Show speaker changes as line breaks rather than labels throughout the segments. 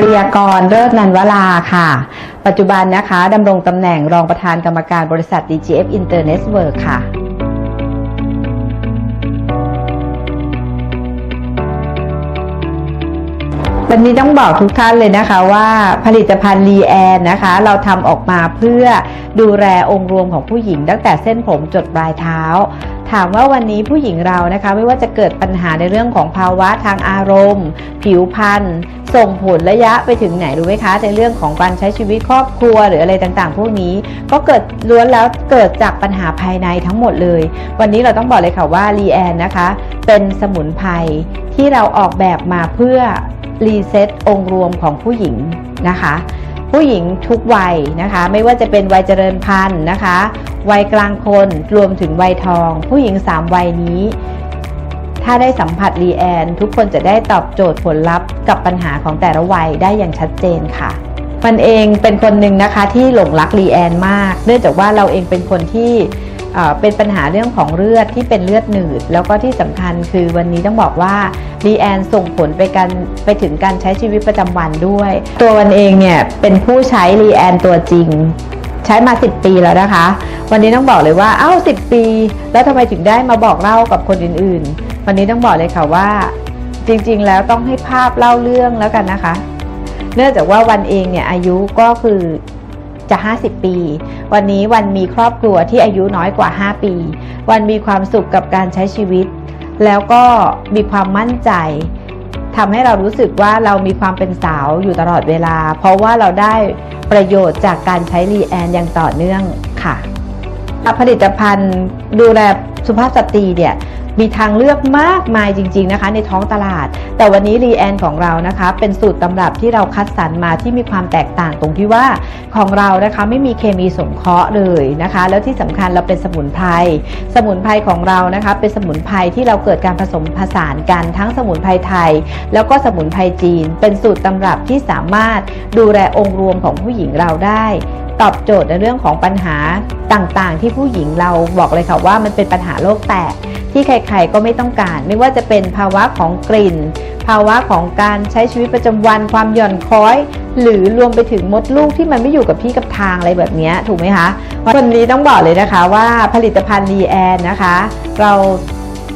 ปริยากรเลิศนันวราค่ะ ปัจจุบันนะคะดำรงตำแหน่งรองประธานกรรมการบริษัท DGF Internetwork ค่ะ วันนี้ต้องบอกทุกท่านเลยนะคะว่าผลิตภัณฑ์ลีแอนนะคะ เราทำออกมาเพื่อดูแลองค์รวมของผู้หญิง ตั้งแต่เส้นผมจดปลายเท้า ถามว่าวันนี้ผู้หญิงเรานะคะ ไม่ว่าจะเกิดปัญหาในเรื่องของภาวะทางอารมณ์ ผิวพรรณส่งผลระยะไปถึงไหนรู้ไหมคะ ในเรื่องของการใช้ชีวิตครอบครัวหรืออะไรต่างๆ พวกนี้ ก็เกิดล้วนแล้วเกิดจากปัญหาภายในทั้งหมดเลย วันนี้เราต้องบอกเลยค่ะว่าลีแอนนะคะ เป็นสมุนไพรที่เราออกแบบมาเพื่อ รีเซ็ตองค์รวมของผู้หญิงนะคะ ผู้หญิงทุกวัยนะคะ ไม่ว่าจะเป็นวัยเจริญพันธุ์นะคะ วัยกลางคนรวมถึงวัยทอง ผู้หญิง 3 วัยนี้ ถ้าได้สัมผัสรีแอน ทุกคนจะได้ตอบโจทย์ผลลัพธ์กับปัญหาของแต่ละวัยได้อย่างชัดเจนค่ะมันเองเป็นคนหนึ่งนะคะที่หลงรักรีแอนมาก เนื่องจากว่าเราเองเป็นคนที่ เป็นปัญหาเรื่องของเลือดที่เป็นเลือดหนืด แล้วก็ที่สำคัญคือวันนี้ต้องบอกว่ารีแอนส่งผลไปกันไปถึงการใช้ชีวิตประจำวันด้วย ตัววันเองเนี่ยเป็นผู้ใช้รีแอนตัวจริง ใช้มา 10 ปีแล้วนะคะ วันนี้ต้องบอกเลยว่าเอ้า10 ปี แล้วทำไมถึงได้มาบอกเล่ากับคนอื่นๆ วันนี้ต้องบอกเลยค่ะว่าจริงๆ แล้วต้องให้ภาพเล่าเรื่องแล้วกันนะคะ เนื่องจากว่าวันเองเนี่ยอายุก็คือ จะ 50 ปี วันนี้วันมีครอบครัวที่อายุน้อยกว่า 5 ปี วันมีความสุขกับการใช้ชีวิต แล้วก็มีความมั่นใจทำให้เรารู้สึกว่าเรามีความเป็นสาวอยู่ตลอดเวลา เพราะว่าเราได้ประโยชน์จากการใช้รีแอนอย่างต่อเนื่องค่ะผลิตภัณฑ์ดูแลสุภาพสตรีเนี่ย มีทางเลือกมากมายจริง ๆนะคะ ในท้องตลาด แต่วันนี้รีแอนของเรานะคะ เป็นสูตรตำรับที่เราคัดสรรมาที่มีความแตกต่างตรงที่ว่าของเรานะคะไม่มีเคมีสงเคราะห์เลยนะคะ แล้วที่สำคัญเราเป็นสมุนไพรสมุนไพรของเรานะคะเป็นสมุนไพรที่เราเกิดการผสมผสานกันทั้งสมุนไพรไทย แล้วก็สมุนไพรจีน เป็นสูตรตำรับที่สามารถดูแลองค์รวมของผู้หญิงเราได้ตอบโจทย์ในเรื่องของปัญหาต่างๆ ที่ผู้หญิงเราบอกเลยค่ะว่ามันเป็นปัญหาโลกแตกที่ใครๆก็ไม่ต้องการ ไม่ว่าจะเป็นภาวะของกลิ่น ภาวะของการใช้ชีวิตประจำวัน ความหย่อนคล้อย หรือรวมไปถึงมดลูกที่มันไม่อยู่กับที่กับทางอะไรแบบนี้ถูกไหมคะวันนี้ต้องบอกเลยนะคะว่าผลิตภัณฑ์ดีแอนนะคะ เรา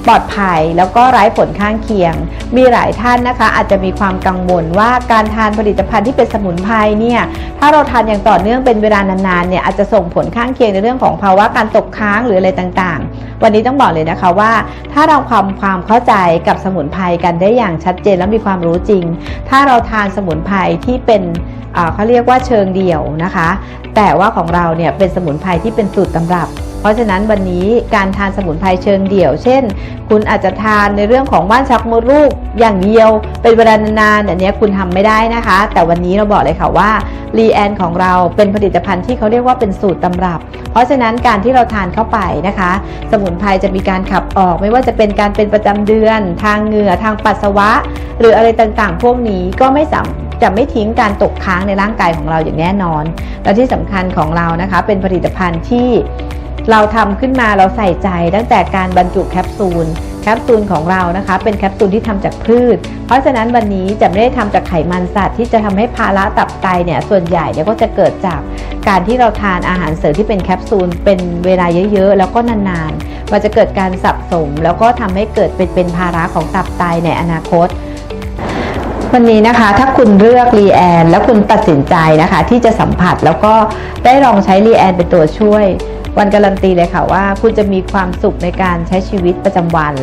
ปลอดภัยแล้วก็ไร้ผลข้างเคียง มีหลายท่านนะคะ อาจจะมีความกังวลว่าการทานผลิตภัณฑ์ที่เป็นสมุนไพรเนี่ยถ้าเราทานอย่างต่อเนื่องเป็นเวลานานๆเนี่ยอาจจะส่งผลข้างเคียงในเรื่องของภาวะการตกค้างหรืออะไรต่างๆ วันนี้ต้องบอกเลยนะคะว่า ถ้าเราความความเข้าใจกับสมุนไพรกันได้อย่างชัดเจนและมีความรู้จริง ถ้าเราทานสมุนไพรที่เป็นเขาเรียกว่าเชิงเดี่ยวนะคะ แต่ว่าของเราเนี่ยเป็นสมุนไพรที่เป็นสูตรตำรับ เพราะฉะนั้นวันนี้การทานสมุนไพรเชิงเดี่ยว เช่น คุณอาจจะทานในเรื่องของว่านชักมดลูกอย่างเดียว เป็นเวลานานๆอันนี้คุณทำไม่ได้นะคะ แต่วันนี้เราบอกเลยค่ะว่ารีแอนของเราเป็นผลิตภัณฑ์ที่เขาเรียกว่าเป็นสูตรตำรับ เพราะฉะนั้นการที่เราทานเข้าไปนะคะ สมุนไพรจะมีการขับออก ไม่ว่าจะเป็นการเป็นประจำเดือน ทางเหงื่อทางปัสสาวะ หรืออะไรต่างๆ พวกนี้ก็ไม่สามจะไม่ทิ้งการตกค้างในร่างกายของเราอย่างแน่นอน และที่สำคัญของเรานะคะ เป็นผลิตภัณฑ์ที่ เราทำขึ้นมาเราใส่ใจตั้งแต่การบรรจุแคปซูลแคปซูลของเรานะคะเป็นแคปซูลที่ทำจากพืช เพราะฉะนั้นวันนี้จะไม่ได้ทำจากไขมันสัตว์ที่จะทำให้ภาระตับไตเนี่ยส่วนใหญ่เนี่ยก็จะเกิดจากการที่เราทานอาหารเสริมที่เป็นแคปซูลเป็นเวลาเยอะๆ แล้วก็นานๆมันจะเกิดการสับสม แล้วก็ทำให้เกิดเป็นเป็นภาระของตับไตในอนาคต วันนี้นะคะ ถ้าคุณเลือกรีแอนแล้วคุณตัดสินใจนะคะ ที่จะสัมผัสแล้วก็ได้ลองใช้รีแอนเป็นตัวช่วย วันการันตีเลยค่ะว่า คุณจะมีความสุขในการใช้ชีวิตประจำวัน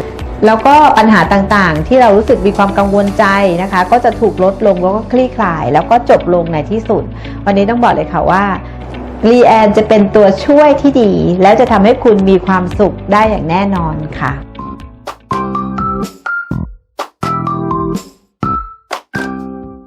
แล้วก็ปัญหาต่างๆ ที่เรารู้สึกมีความกังวลใจนะคะ ก็จะถูกลดลงแล้วก็คลี่คลาย แล้วก็จบลงในที่สุด วันนี้ต้องบอกเลยค่ะว่ารีแอนจะเป็นตัวช่วยที่ดี แล้วจะทำให้คุณมีความสุขได้อย่างแน่นอนค่ะ